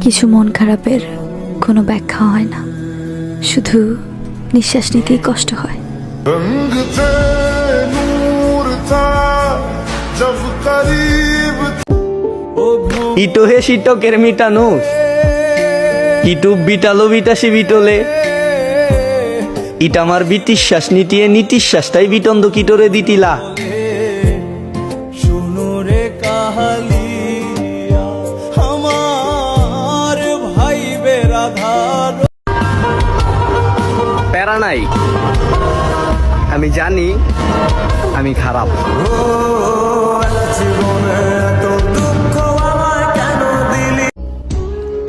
কিছু মন খারাপের কোনো ব্যাখ্যা হয় না। শুধু নিঃশ্বাস নিতেই কষ্ট হয়। ইটো হে সিটকের মিটানো। ইটু বিটালো বিটাসি বিটলে। ইটামার বিতিশ্বাস নিটিয়ে নীতিশ্বাসটাই বিটন্দ কিটরে দিতিলা। শুনো কাহালি। নাই। আমি জানি আমি খারাপ।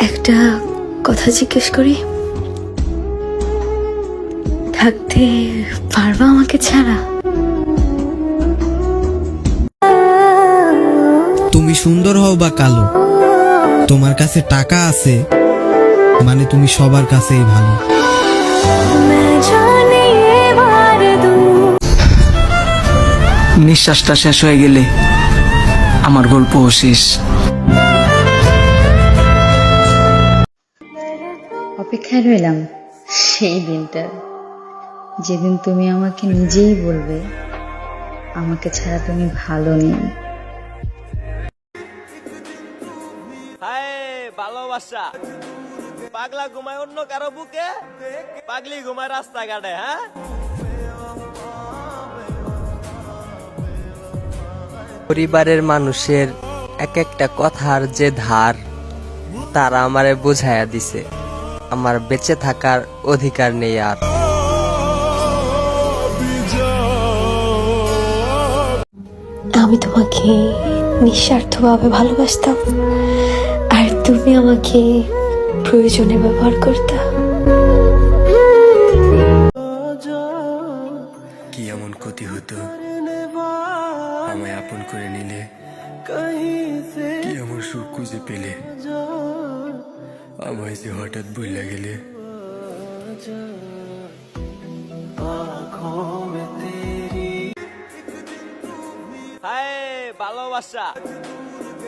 একটা কথা জিজ্ঞেস করি। থাকতে পারবা আমাকে ছাড়া? তুমি সুন্দর হও বা কালো তোমার কাছে টাকা আছে মানে তুমি সবার কাছেই ভালো। নিঃশ্বাসটা শেষ হয়ে গেলে আমার গল্প শেষ। অপেক্ষায় রইলাম সেই দিনটা। যেদিন তুমি আমাকে নিজেই বলবে আমাকে ছাড়া তুমি ভালো নেই। হায় ভালোবাসা। পাগলা ঘুমায় অন্য কারও বুকে? পাগলি ঘুমায় রাস্তাঘাটে হ্যাঁ? পরিবারের মানুষের এক একটা কথার যে ধার তারা আমারে বুঝাইয়া দিছে। আমার বেঁচে থাকার অধিকার নেই আর। আমি তোমাকে নিঃস্বার্থভাবে ভালোবাসতাম আর তুমি আমাকে প্রয়োজনে ব্যবহার করতা। কি এমন ক্ষতি হতো? আপন করে নিলে কি এমন সুখ খুঁজে পেলে? আমায় যে হঠাৎ বইলা গেলে? ভালোবাসা।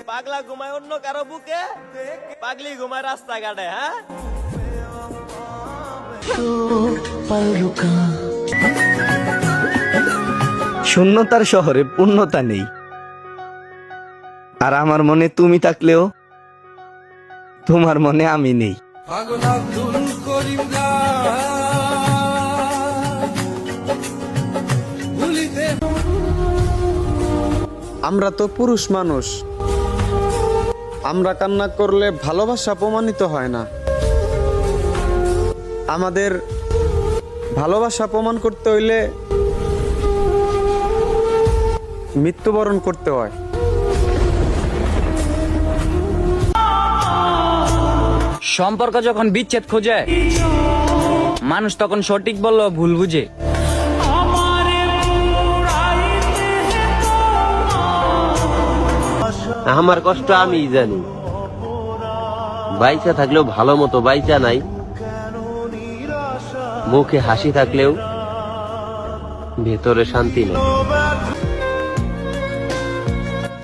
পাগলা ঘুমায় অন্য কারও বুকে? পাগলি ঘুমায় রাস্তাঘাটে হ্যাঁ? শূন্যতার শহরে পূর্ণতা নেই। আর আমার মনে তুমি থাকলেও, তোমার মনে আমি নেই। আমরা তো পুরুষ মানুষ। আমরা কান্না করলে ভালোবাসা প্রমাণিত হয় না। আমাদের ভালোবাসা প্রমাণ করতে হইলে মৃত্যুবরণ করতে হয়। সম্পর্ক যখন বিচ্ছেদ খোঁজে মানুষ তখন সঠিক বলল ভুল বুঝে। আমার কষ্ট আমি জানি। বাইচা থাকলেও ভালো মতো বাইচা নাই। মুখে হাসি থাকলেও ভেতরে শান্তি নেই।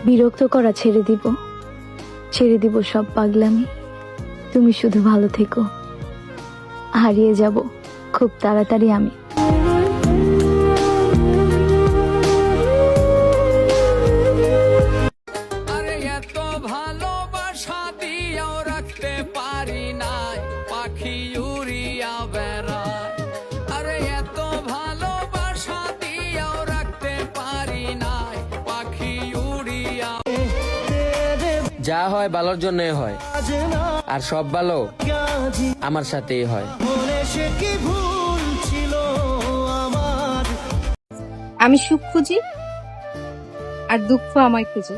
বিরক্ত করা ছেড়ে দিব। ছেড়ে দিব সব পাগলামি। তুমি শুধু ভালো থেকো। হারিয়ে যাব। খুব তাড়াতাড়ি আমি। যা হয় ভালোর জন্যই হয়। আর সব ভালো আমার সাথেই হয়। আমি সুখ খুঁজি আর দুঃখ আমায় খুঁজে।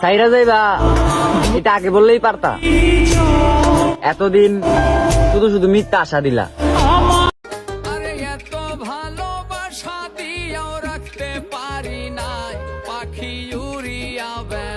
সাইরা যাইবা এটা আগে বললেই পারতা। এতদিন শুধু শুধু মিথ্যা আশা দিলা। kiyuri ave